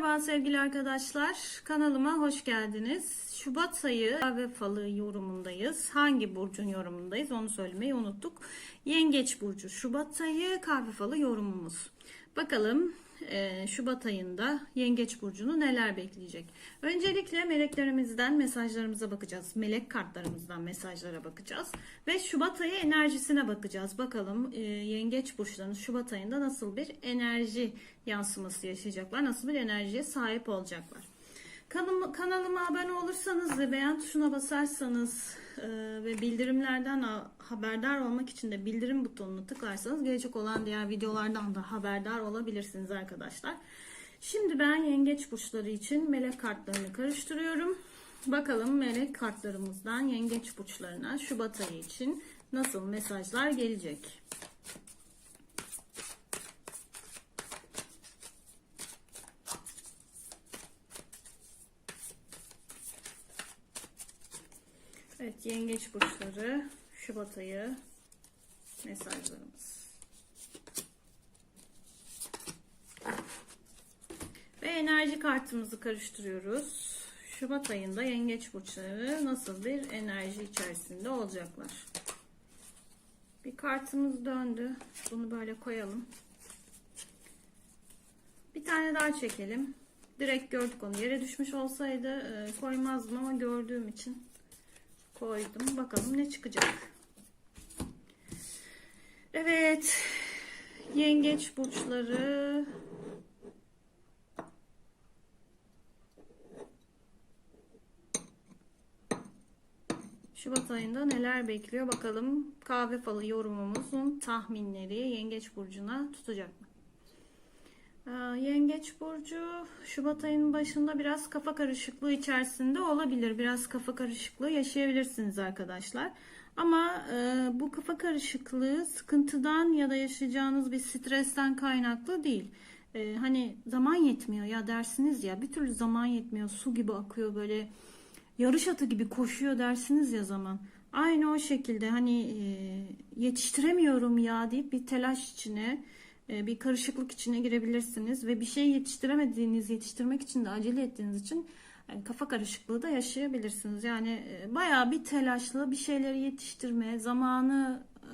Merhaba sevgili arkadaşlar. Kanalıma hoş geldiniz. Şubat ayı kahve falı yorumundayız. Hangi burcun yorumundayız onu söylemeyi unuttuk. Yengeç burcu Şubat ayı kahve falı yorumumuz. Bakalım e, Şubat ayında Yengeç burcunu neler bekleyecek? Öncelikle meleklerimizden mesajlarımıza bakacağız. Melek kartlarımızdan mesajlara bakacağız ve Şubat ayı enerjisine bakacağız. Bakalım e, Yengeç burçlarının Şubat ayında nasıl bir enerji yansıması yaşayacaklar? Nasıl bir enerjiye sahip olacaklar? Kanalıma, kanalıma abone olursanız ve beğen tuşuna basarsanız ve bildirimlerden haberdar olmak için de bildirim butonunu tıklarsanız gelecek olan diğer videolardan da haberdar olabilirsiniz arkadaşlar. Şimdi ben yengeç burçları için melek kartlarını karıştırıyorum. Bakalım melek kartlarımızdan yengeç burçlarına Şubat ayı için nasıl mesajlar gelecek? Yengeç burçları Şubat ayı mesajlarımız. Ve enerji kartımızı karıştırıyoruz. Şubat ayında yengeç burçları nasıl bir enerji içerisinde olacaklar? Bir kartımız döndü. Bunu böyle koyalım. Bir tane daha çekelim. Direkt gördük onu. Yere düşmüş olsaydı e, koymazdım ama gördüğüm için koydum. Bakalım ne çıkacak. Evet. Yengeç burçları Şubat ayında neler bekliyor bakalım. Kahve falı yorumumuzun tahminleri Yengeç burcuna tutacak mı? Aa, Yengeç burcu Şubat ayının başında biraz kafa karışıklığı içerisinde olabilir. Biraz kafa karışıklığı yaşayabilirsiniz arkadaşlar. Ama e, bu kafa karışıklığı sıkıntıdan ya da yaşayacağınız bir stresten kaynaklı değil. E, hani zaman yetmiyor ya dersiniz ya bir türlü zaman yetmiyor. Su gibi akıyor böyle yarış atı gibi koşuyor dersiniz ya zaman. Aynı o şekilde hani e, yetiştiremiyorum ya deyip bir telaş içine bir karışıklık içine girebilirsiniz ve bir şey yetiştiremediğiniz, yetiştirmek için de acele ettiğiniz için e, kafa karışıklığı da yaşayabilirsiniz. Yani e, bayağı bir telaşlı bir şeyleri yetiştirme, zamanı e,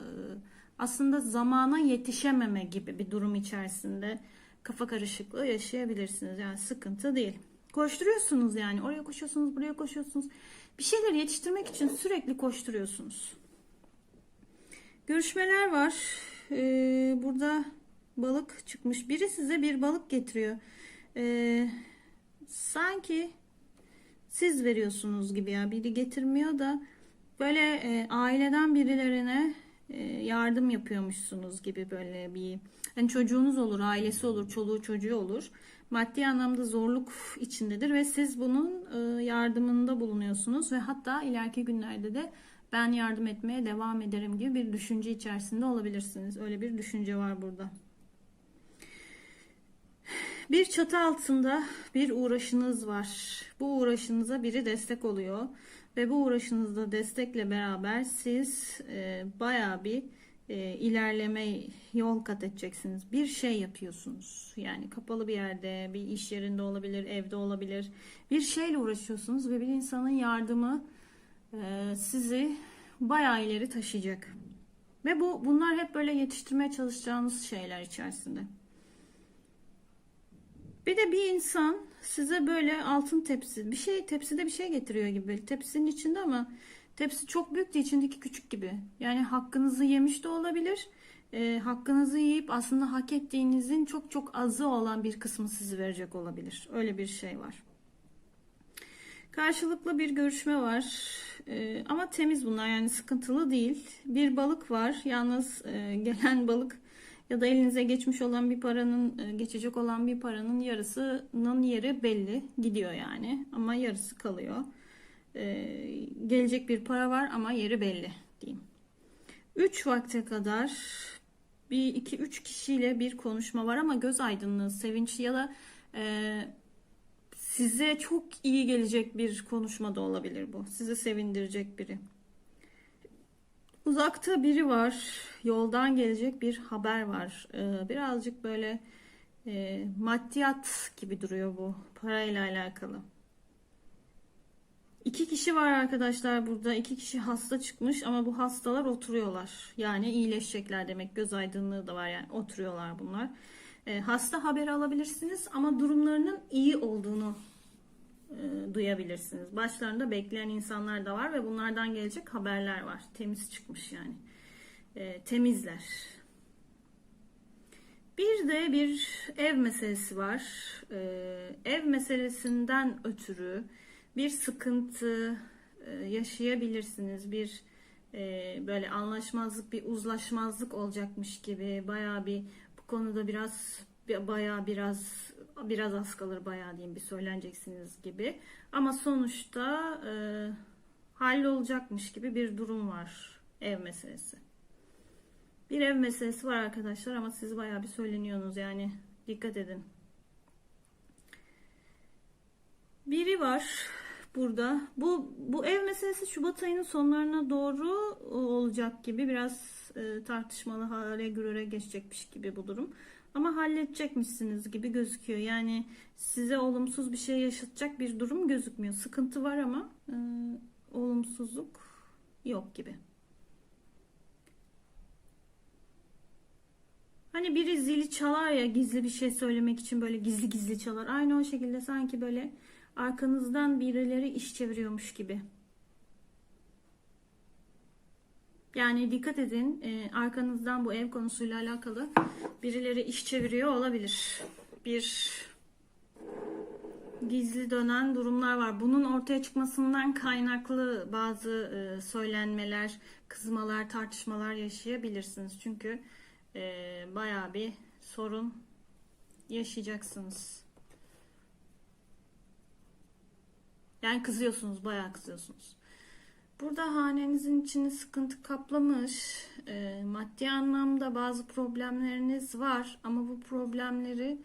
aslında zamana yetişememe gibi bir durum içerisinde kafa karışıklığı yaşayabilirsiniz. Yani sıkıntı değil. Koşturuyorsunuz yani. Oraya koşuyorsunuz, buraya koşuyorsunuz. Bir şeyleri yetiştirmek için sürekli koşturuyorsunuz. Görüşmeler var. Ee, burada balık çıkmış. Biri size bir balık getiriyor. Ee, sanki siz veriyorsunuz gibi ya. Biri getirmiyor da böyle e, aileden birilerine e, yardım yapıyormuşsunuz gibi böyle bir hani çocuğunuz olur, ailesi olur, çoluğu çocuğu olur. Maddi anlamda zorluk içindedir ve siz bunun e, yardımında bulunuyorsunuz ve hatta ileriki günlerde de ben yardım etmeye devam ederim gibi bir düşünce içerisinde olabilirsiniz. Öyle bir düşünce var burada. Bir çatı altında bir uğraşınız var. Bu uğraşınıza biri destek oluyor ve bu uğraşınızda destekle beraber siz e, bayağı bir e, ilerleme yol kat edeceksiniz. Bir şey yapıyorsunuz. Yani kapalı bir yerde, bir iş yerinde olabilir, evde olabilir. Bir şeyle uğraşıyorsunuz ve bir insanın yardımı e, sizi bayağı ileri taşıyacak. Ve bu bunlar hep böyle yetiştirmeye çalışacağınız şeyler içerisinde. Bir de bir insan size böyle altın tepsi, bir şey tepside bir şey getiriyor gibi. Tepsinin içinde ama tepsi çok büyük de içindeki küçük gibi. Yani hakkınızı yemiş de olabilir. E, hakkınızı yiyip aslında hak ettiğinizin çok çok azı olan bir kısmı sizi verecek olabilir. Öyle bir şey var. Karşılıklı bir görüşme var. E, ama temiz bunlar yani sıkıntılı değil. Bir balık var. Yalnız e, gelen balık ya da elinize geçmiş olan bir paranın e, geçecek olan bir paranın yarısının yeri belli gidiyor yani ama yarısı kalıyor. Ee, gelecek bir para var ama yeri belli diyeyim. 3 vakte kadar bir iki üç kişiyle bir konuşma var ama göz aydınlığı, sevinçli ya da e, size çok iyi gelecek bir konuşma da olabilir bu. Sizi sevindirecek biri. Uzakta biri var. Yoldan gelecek bir haber var. Ee, birazcık böyle e, maddiyat gibi duruyor bu parayla alakalı. İki kişi var arkadaşlar burada. İki kişi hasta çıkmış ama bu hastalar oturuyorlar. Yani iyileşecekler demek. Göz aydınlığı da var yani oturuyorlar bunlar. E, hasta haberi alabilirsiniz ama durumlarının iyi olduğunu e, duyabilirsiniz. Başlarında bekleyen insanlar da var ve bunlardan gelecek haberler var. Temiz çıkmış yani. E, temizler. Bir de bir ev meselesi var. E, ev meselesinden ötürü bir sıkıntı e, yaşayabilirsiniz. Bir e, böyle anlaşmazlık, bir uzlaşmazlık olacakmış gibi. Bayağı bir bu konuda biraz bayağı biraz biraz az kalır bayağı diyeyim bir söyleneceksiniz gibi. Ama sonuçta e, hallolacakmış gibi bir durum var ev meselesi. Bir ev meselesi var arkadaşlar ama siz bayağı bir söyleniyorsunuz yani dikkat edin. Biri var burada. Bu bu ev meselesi Şubat ayının sonlarına doğru olacak gibi biraz e, tartışmalı hale gürüre geçecekmiş gibi bu durum. Ama halledecekmişsiniz gibi gözüküyor. Yani size olumsuz bir şey yaşatacak bir durum gözükmüyor. Sıkıntı var ama e, olumsuzluk yok gibi. Hani biri zili çalar ya gizli bir şey söylemek için böyle gizli gizli çalar. Aynı o şekilde sanki böyle arkanızdan birileri iş çeviriyormuş gibi. Yani dikkat edin e, arkanızdan bu ev konusuyla alakalı birileri iş çeviriyor olabilir. Bir gizli dönen durumlar var. Bunun ortaya çıkmasından kaynaklı bazı e, söylenmeler, kızmalar, tartışmalar yaşayabilirsiniz. Çünkü e, bayağı bir sorun yaşayacaksınız. Yani kızıyorsunuz, bayağı kızıyorsunuz. Burada hanenizin içini sıkıntı kaplamış. E, maddi anlamda bazı problemleriniz var ama bu problemleri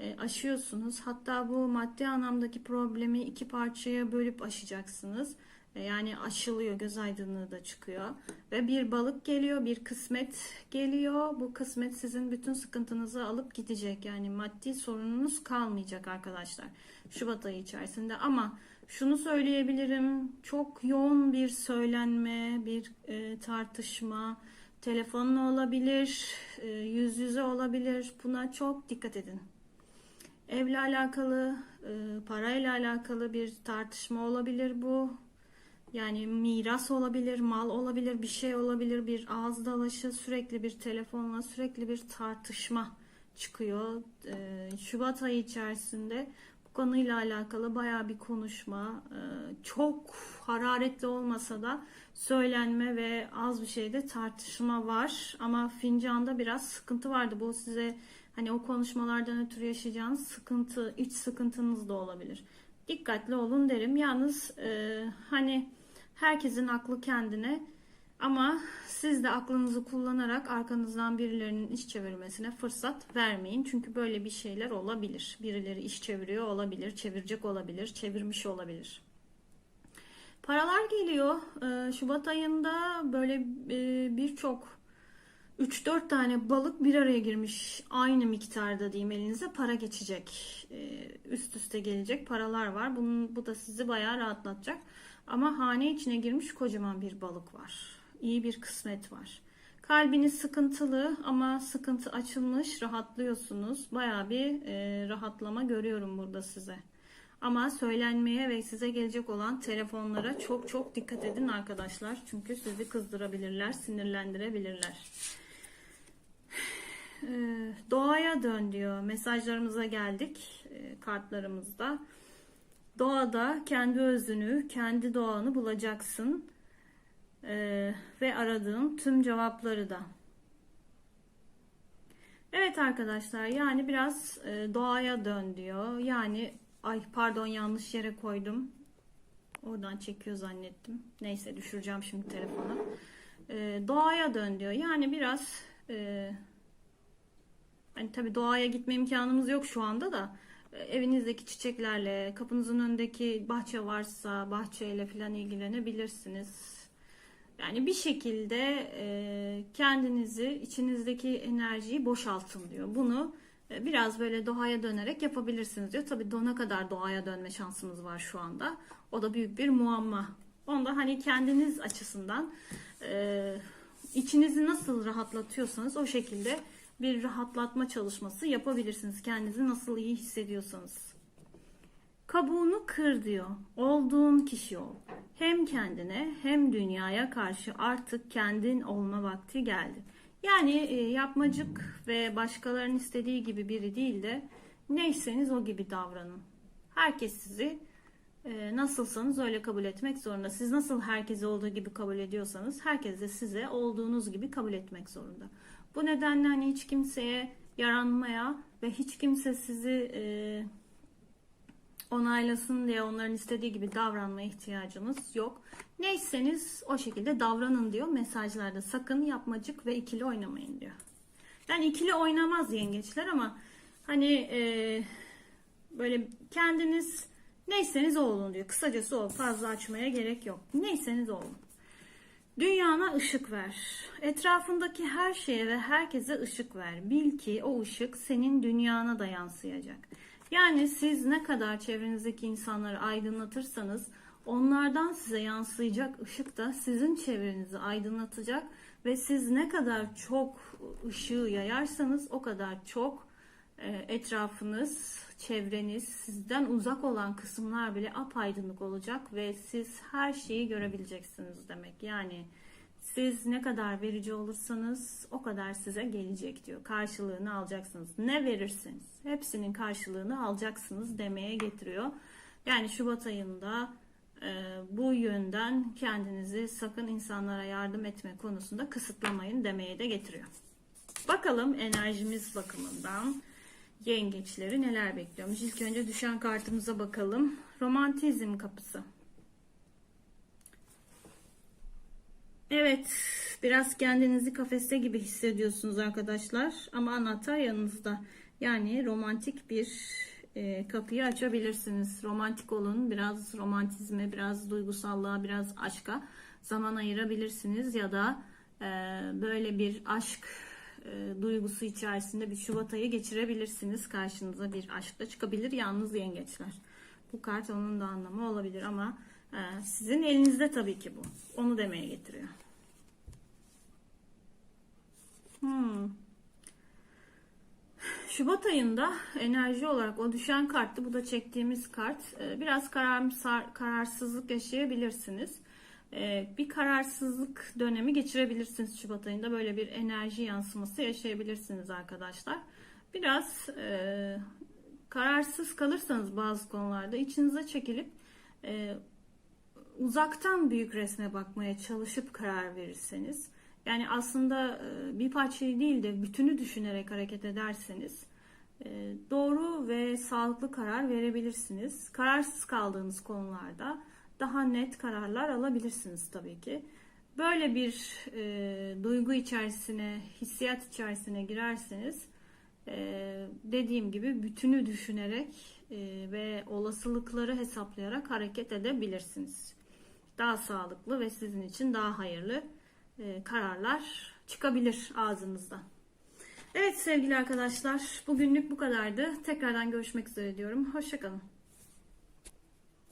e, aşıyorsunuz. Hatta bu maddi anlamdaki problemi iki parçaya bölüp aşacaksınız. E, yani aşılıyor, göz aydınlığı da çıkıyor. Ve bir balık geliyor, bir kısmet geliyor. Bu kısmet sizin bütün sıkıntınızı alıp gidecek. Yani maddi sorununuz kalmayacak arkadaşlar. Şubat ayı içerisinde ama şunu söyleyebilirim. Çok yoğun bir söylenme, bir e, tartışma, telefonla olabilir, e, yüz yüze olabilir. Buna çok dikkat edin. Evle alakalı, e, parayla alakalı bir tartışma olabilir bu. Yani miras olabilir, mal olabilir, bir şey olabilir, bir ağız dalaşı, sürekli bir telefonla, sürekli bir tartışma çıkıyor. E, Şubat ayı içerisinde konuyla alakalı baya bir konuşma, e, çok hararetli olmasa da söylenme ve az bir şeyde tartışma var. Ama fincanda biraz sıkıntı vardı. Bu size hani o konuşmalardan ötürü yaşayacağınız sıkıntı, iç sıkıntınız da olabilir. Dikkatli olun derim. Yalnız e, hani herkesin aklı kendine ama siz de aklınızı kullanarak arkanızdan birilerinin iş çevirmesine fırsat vermeyin. Çünkü böyle bir şeyler olabilir. Birileri iş çeviriyor olabilir, çevirecek olabilir, çevirmiş olabilir. Paralar geliyor. Ee, Şubat ayında böyle e, birçok 3-4 tane balık bir araya girmiş aynı miktarda diyeyim elinize para geçecek. Ee, üst üste gelecek paralar var. Bunun, bu da sizi bayağı rahatlatacak. Ama hane içine girmiş kocaman bir balık var iyi bir kısmet var. Kalbiniz sıkıntılı ama sıkıntı açılmış, rahatlıyorsunuz. Baya bir e, rahatlama görüyorum burada size. Ama söylenmeye ve size gelecek olan telefonlara çok çok dikkat edin arkadaşlar. Çünkü sizi kızdırabilirler, sinirlendirebilirler. E, doğaya dön diyor. Mesajlarımıza geldik e, kartlarımızda. Doğada kendi özünü, kendi doğanı bulacaksın ee, ve aradığım tüm cevapları da. Evet arkadaşlar yani biraz e, doğaya dön diyor. Yani ay pardon yanlış yere koydum. Oradan çekiyor zannettim. Neyse düşüreceğim şimdi telefonu. E, doğaya dön diyor. Yani biraz e, hani tabi doğaya gitme imkanımız yok şu anda da e, evinizdeki çiçeklerle, kapınızın önündeki bahçe varsa bahçeyle falan ilgilenebilirsiniz yani bir şekilde e, kendinizi, içinizdeki enerjiyi boşaltın diyor. Bunu e, biraz böyle doğaya dönerek yapabilirsiniz diyor. Tabii dona kadar doğaya dönme şansımız var şu anda. O da büyük bir muamma. Onda hani kendiniz açısından e, içinizi nasıl rahatlatıyorsanız o şekilde bir rahatlatma çalışması yapabilirsiniz. Kendinizi nasıl iyi hissediyorsanız. Kabuğunu kır diyor. Olduğun kişi ol. Hem kendine hem dünyaya karşı artık kendin olma vakti geldi. Yani e, yapmacık ve başkalarının istediği gibi biri değil de neyseniz o gibi davranın. Herkes sizi e, nasılsanız öyle kabul etmek zorunda. Siz nasıl herkesi olduğu gibi kabul ediyorsanız herkes de size olduğunuz gibi kabul etmek zorunda. Bu nedenle hani hiç kimseye yaranmaya ve hiç kimse sizi e, onaylasın diye onların istediği gibi davranmaya ihtiyacınız yok. Neyseniz o şekilde davranın diyor mesajlarda. Sakın yapmacık ve ikili oynamayın diyor. Yani ikili oynamaz yengeçler ama hani e, böyle kendiniz neyseniz olun diyor. Kısacası o. Fazla açmaya gerek yok. Neyseniz olun. Dünyana ışık ver. Etrafındaki her şeye ve herkese ışık ver. Bil ki o ışık senin dünyana da yansıyacak. Yani siz ne kadar çevrenizdeki insanları aydınlatırsanız onlardan size yansıyacak ışık da sizin çevrenizi aydınlatacak ve siz ne kadar çok ışığı yayarsanız o kadar çok e, etrafınız, çevreniz, sizden uzak olan kısımlar bile apaydınlık olacak ve siz her şeyi görebileceksiniz demek. Yani siz ne kadar verici olursanız o kadar size gelecek diyor. Karşılığını alacaksınız. Ne verirseniz hepsinin karşılığını alacaksınız demeye getiriyor. Yani Şubat ayında e, bu yönden kendinizi sakın insanlara yardım etme konusunda kısıtlamayın demeye de getiriyor. Bakalım enerjimiz bakımından yengeçleri neler bekliyormuş. İlk önce düşen kartımıza bakalım. Romantizm kapısı. Evet, biraz kendinizi kafeste gibi hissediyorsunuz arkadaşlar. Ama anahtar yanınızda. Yani romantik bir e, kapıyı açabilirsiniz. Romantik olun, biraz romantizme, biraz duygusallığa, biraz aşka zaman ayırabilirsiniz. Ya da e, böyle bir aşk e, duygusu içerisinde bir Şubat ayı geçirebilirsiniz. Karşınıza bir aşkla çıkabilir yalnız yengeçler. Bu kart onun da anlamı olabilir ama e, sizin elinizde tabii ki bu. Onu demeye getiriyor. Hmm. Şubat ayında enerji olarak o düşen karttı. Bu da çektiğimiz kart. E, Biraz kararsızlık yaşayabilirsiniz. E, Bir kararsızlık dönemi geçirebilirsiniz Şubat ayında. Böyle bir enerji yansıması yaşayabilirsiniz arkadaşlar. Biraz e, kararsız kalırsanız bazı konularda içinize çekilip e, uzaktan büyük resme bakmaya çalışıp karar verirseniz yani aslında e, bir parçayı değil de bütünü düşünerek hareket ederseniz e, doğru ve sağlıklı karar verebilirsiniz. Kararsız kaldığınız konularda daha net kararlar alabilirsiniz tabii ki. Böyle bir e, duygu içerisine, hissiyat içerisine girerseniz e, dediğim gibi bütünü düşünerek e, ve olasılıkları hesaplayarak hareket edebilirsiniz. Daha sağlıklı ve sizin için daha hayırlı e, kararlar çıkabilir ağzınızdan. Evet sevgili arkadaşlar, bugünlük bu kadardı. Tekrardan görüşmek üzere diyorum. Hoşçakalın.